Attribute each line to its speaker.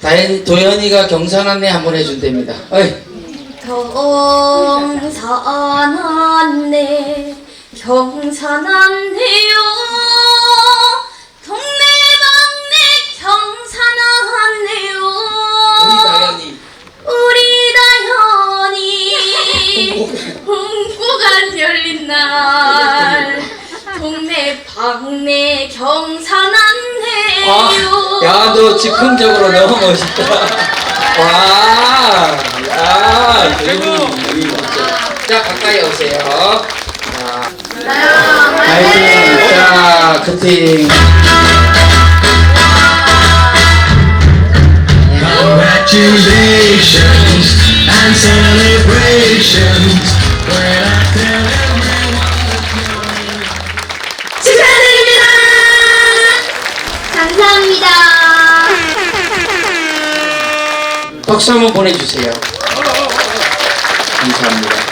Speaker 1: 다현, 도현이가 경산 안내 한번 해준답니다. 어이,
Speaker 2: 경산 안내 경산 안내요. 동네방네 경산안내요.
Speaker 1: 우리 다현이.
Speaker 2: 우리 다현이. 홍보가 열린 날. 동네 방네 경산 안내요.
Speaker 1: 아, 야, 너 즉흥적으로 너무 멋있다. 와, 야, 멋져. 자, 가까이 오세요. 자, 파이팅. 자, 커팅.
Speaker 3: Congratulations and celebrations when I tell everyone.
Speaker 2: 축하드립니다 감사합니다
Speaker 1: 박수 한번 보내주세요. 감사합니다.